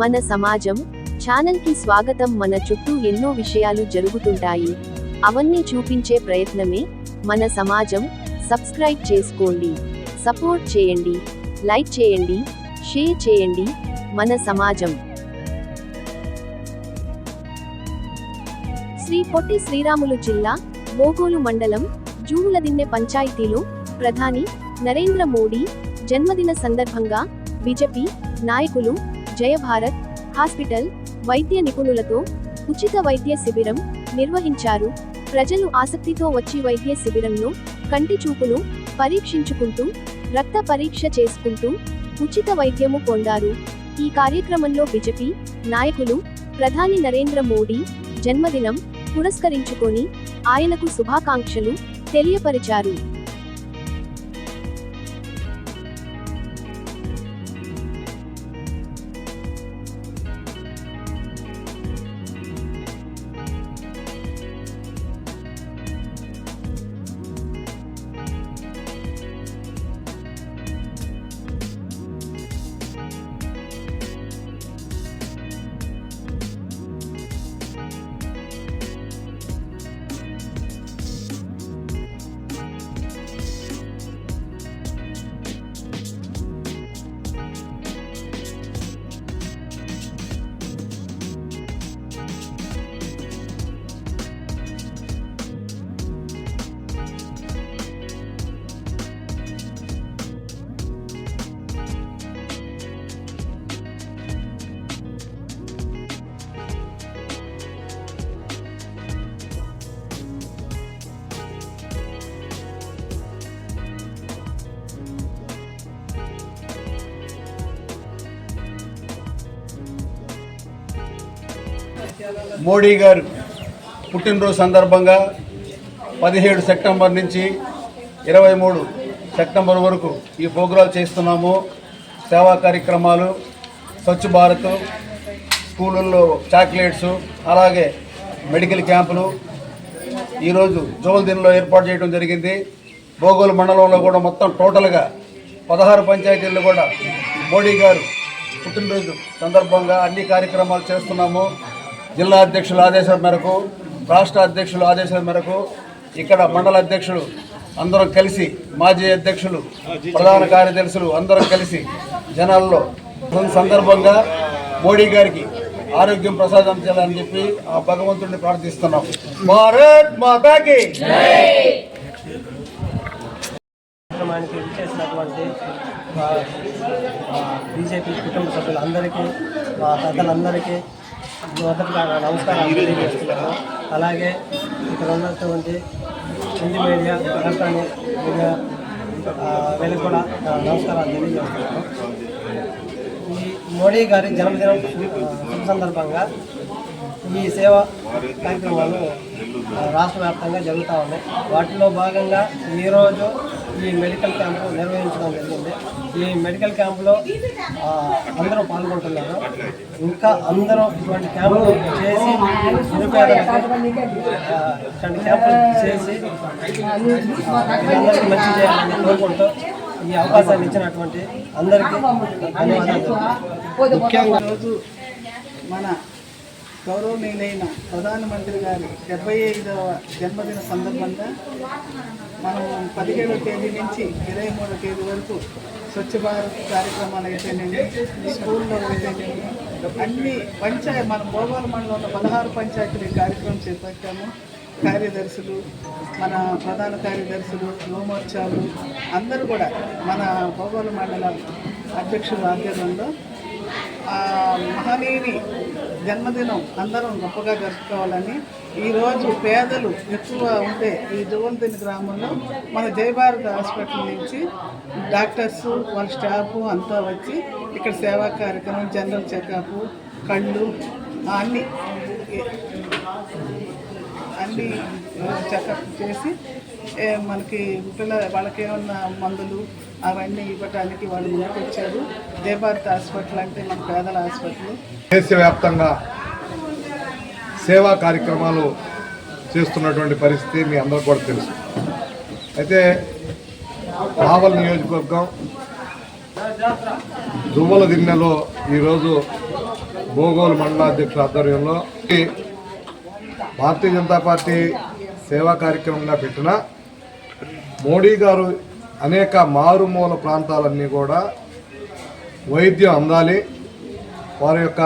మన సమాజం ఛానల్కి స్వాగతం మన చుట్టూ ఎన్నో విషయాలు జరుగుతుంటాయి. అవన్నీ చూపించే ప్రయత్నమే మన సమాజం. సబ్స్క్రైబ్ చేసుకోండి సపోర్ట్ చేయండి లైక్ చేయండి షేర్ చేయండి మన సమాజం. శ్రీ పొట్టి శ్రీరాములు జిల్లా బోగోలు మండలం జూములదిన్నె పంచాయతీలో ప్రధాని నరేంద్ర మోడీ జన్మదిన సందర్భంగా బీజేపీ నాయకులు జయభారత్ హాస్పిటల్ వైద్య నిపుణులతో ఉచిత వైద్య శిబిరం నిర్వహించారు. ప్రజలు ఆసక్తితో వచ్చి వైద్య శిబిరంలో కంటి చూపును పరీక్షించుకుంటూ రక్త పరీక్ష చేసుకుంటూ ఉచిత వైద్యము పొందారు. ఈ కార్యక్రమంలో బిజెపి నాయకులు ప్రధాని నరేంద్ర మోడీ జన్మదినం పురస్కరించుకొని ఆయనకు శుభాకాంక్షలు తెలియపరిచారు. మోడీ గారు పుట్టినరోజు సందర్భంగా పదిహేడు సెప్టెంబర్ నుంచి ఇరవై మూడు సెప్టెంబర్ వరకు ఈ ప్రోగ్రాలు చేస్తున్నాము. సేవా కార్యక్రమాలు స్వచ్ఛ భారత్ స్కూళ్ళల్లో చాక్లెట్స్ అలాగే మెడికల్ క్యాంపులు. ఈరోజు జోల్దిన్లో ఏర్పాటు చేయడం జరిగింది. బోగోలు మండలంలో కూడా మొత్తం టోటల్గా పదహారు పంచాయతీల్లో కూడా మోడీ గారు పుట్టినరోజు సందర్భంగా అన్ని కార్యక్రమాలు చేస్తున్నాము. జిల్లా అధ్యక్షుల ఆదేశాల మేరకు రాష్ట్ర అధ్యక్షుల ఆదేశాల మేరకు ఇక్కడ మండల అధ్యక్షులు అందరం కలిసి మాజీ అధ్యక్షులు ప్రధాన కార్యదర్శులు అందరం కలిసి జనాల్లో సందర్భంగా మోడీ గారికి ఆరోగ్యం ప్రసాదం చేయాలని చెప్పి ఆ భగవంతుడిని ప్రార్థిస్తున్నాం. భారత్ మాతాకి కార్యక్రమానికి విచ్చేసినటువంటి మా బీజేపీ కుటుంబ సభ్యులందరికీ మా పెద్దలందరికీ నమస్కారాలు తెలియజేస్తున్నాను. అలాగే ఇక్కడ ఉన్నటువంటి హిందీ మీడియా ఎలక్ట్రానిక్ మీడియా వీళ్ళకి కూడా నమస్కారాలు తెలియజేస్తున్నాను. ఈ మోడీ గారి జన్మదినం శుభ సందర్భంగా ఈ సేవా కార్యక్రమాలు రాష్ట్ర వ్యాప్తంగా జరుగుతూ ఉన్నాయి. వాటిలో భాగంగా ఈరోజు ఈ మెడికల్ క్యాంపు నిర్వహించడం జరిగింది. ఈ మెడికల్ క్యాంపులో అందరూ పాల్గొంటున్నారు. ఇంకా అందరూ ఇటువంటి క్యాంపులు చేసి నిరుపేదలకు ఇటువంటి క్యాంపులు చేసి అందరికీ మంచి చేయాలని కోరుకుంటూ ఈ అవకాశాన్ని ఇచ్చినటువంటి అందరికీ ధన్యవాదాలు. ముఖ్యంగా రోజు మన గౌరవనీయులైన ప్రధానమంత్రి గారి డెబ్బై ఐదవ జన్మదిన సందర్భంగా మనం పదిహేడవ తేదీ నుంచి ఇరవై మూడవ తేదీ వరకు స్వచ్ఛ భారత్ కార్యక్రమాలు అయితేనేమి స్కూల్లో అయితేనేమి అన్ని పంచాయతీ మన భోగాల మండలంలో పదహారు పంచాయతీలు కార్యక్రమం చేపట్టాము. కార్యదర్శులు మన ప్రధాన కార్యదర్శులు యువమోర్చాలు అందరూ కూడా మన భోగాల మండల అధ్యక్షుల ఆధ్వర్యంలో మహనీయుని జన్మదినం అందరం గొప్పగా జరుపుకోవాలని ఈరోజు పేదలు ఎక్కువ ఉంటే ఈ జువంతిని గ్రామంలో మన జయభారత్ హాస్పిటల్ నుంచి డాక్టర్స్ వాళ్ళ స్టాఫ్ అంతా వచ్చి ఇక్కడ సేవా కార్యక్రమం జనరల్ చెకప్ కళ్ళు అన్నీ అన్ని చెకప్ చేసి మనకి పిల్ల వాళ్ళకేమన్నా మందులు అవన్నీ ఇవ్వడానికి వాళ్ళు ముందుకొచ్చారు. హాస్పిటల్ అంటే మన పేదల హాస్పిటల్. దేశవ్యాప్తంగా సేవా కార్యక్రమాలు చేస్తున్నటువంటి పరిస్థితి మీ అందరికీ కూడా తెలుసు. అయితే రావల్ నియోజకవర్గం దువ్వల దిన్నెలో ఈరోజు భోగోలు మండలాధ్యక్షుల ఆధ్వర్యంలో భారతీయ జనతా పార్టీ సేవా కార్యక్రమంగా పెట్టిన మోడీ గారు అనేక మారుమూల ప్రాంతాలన్నీ కూడా వైద్యం అందాలి. వారి యొక్క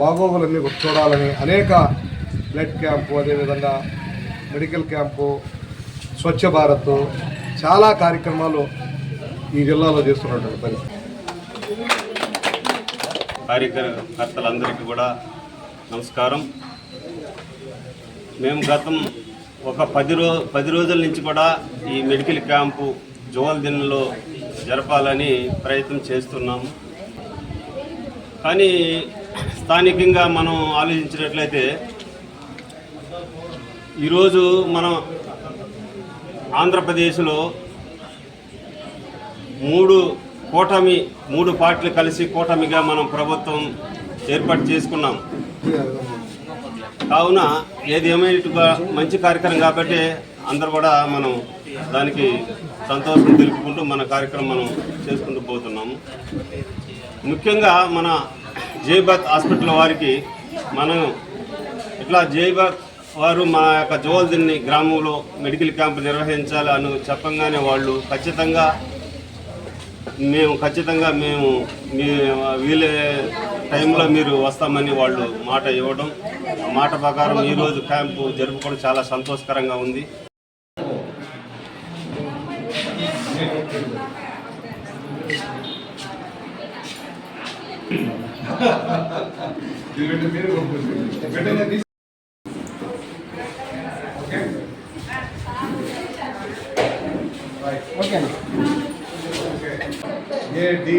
బాగోగులన్నీ చూడాలని అనేక బ్లడ్ క్యాంపు అదేవిధంగా మెడికల్ క్యాంపు స్వచ్ఛ భారత్ చాలా కార్యక్రమాలు ఈ జిల్లాలో చేస్తున్నటువంటి పరిస్థితి. కార్యకర్తలందరికీ కూడా నమస్కారం. మేము గతం ఒక పది రో పది రోజుల నుంచి కూడా ఈ మెడికల్ క్యాంపు జోల్ దినంలో జరపాలని ప్రయత్నం చేస్తున్నాము. కానీ స్థానికంగా మనం ఆలోచించినట్లయితే ఈరోజు మనం ఆంధ్రప్రదేశ్లో మూడు కూటమి మూడు పార్టీలు కలిసి కూటమిగా మనం ప్రభుత్వం ఏర్పాటు చేసుకున్నాం. కావున ఏది ఏమైనట్టుగా మంచి కార్యక్రమం కాబట్టి అందరూ కూడా మనం దానికి సంతోషం తెలుపుకుంటూ మన కార్యక్రమం మనం చేసుకుంటూ పోతున్నాము. ముఖ్యంగా మన జైబాత్ హాస్పిటల్ వారికి మనం ఇట్లా జైబాత్ వారు మన యొక్క జోల్దిన్ని గ్రామంలో మెడికల్ క్యాంప్ నిర్వహించాలి అని చెప్పంగానే వాళ్ళు ఖచ్చితంగా మేము ఖచ్చితంగా మేము మీ వీలే టైంలో మీరు వస్తామని వాళ్ళు మాట ఇవ్వడం. ఆ మాట ప్రకారం ఈరోజు క్యాంపు జరుపుకోవడం చాలా సంతోషకరంగా ఉంది. ఏ డి